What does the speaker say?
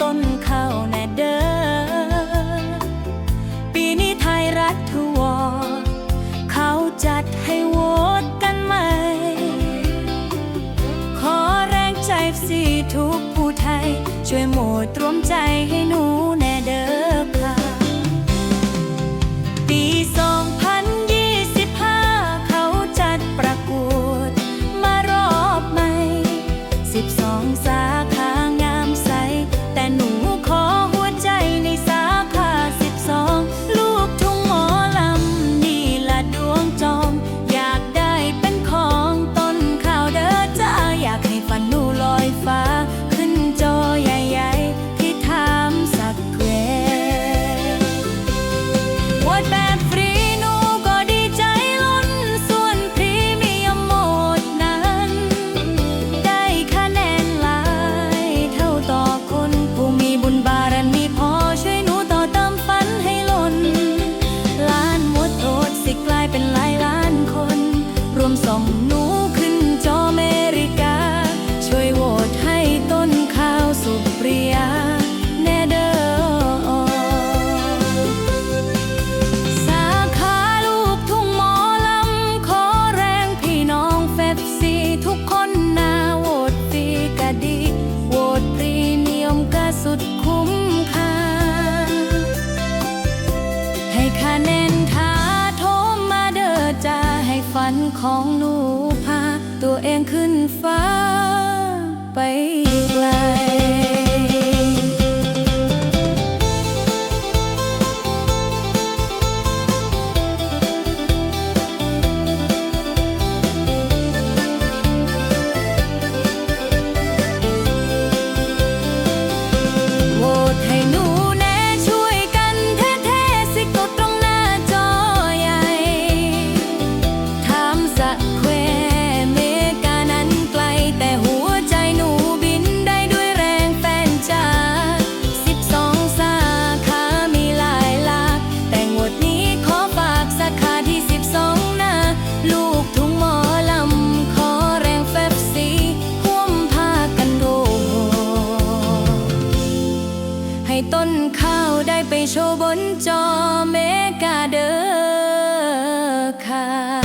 ต้นข้าวแน่เด้อ ปีนี้ไทยรัฐทวอเขาจัดให้โหวตกันใหม่ ขอแรงใจสีทุกผู้ไทย ช่วยโหมดรวมใจให้หนูแน่เด้อ ของหนูพาตัวเองขึ้นฟ้าไปไกล ต้นข้าวได้ไปโชว์บนจอเมกาเดอร์ค่ะ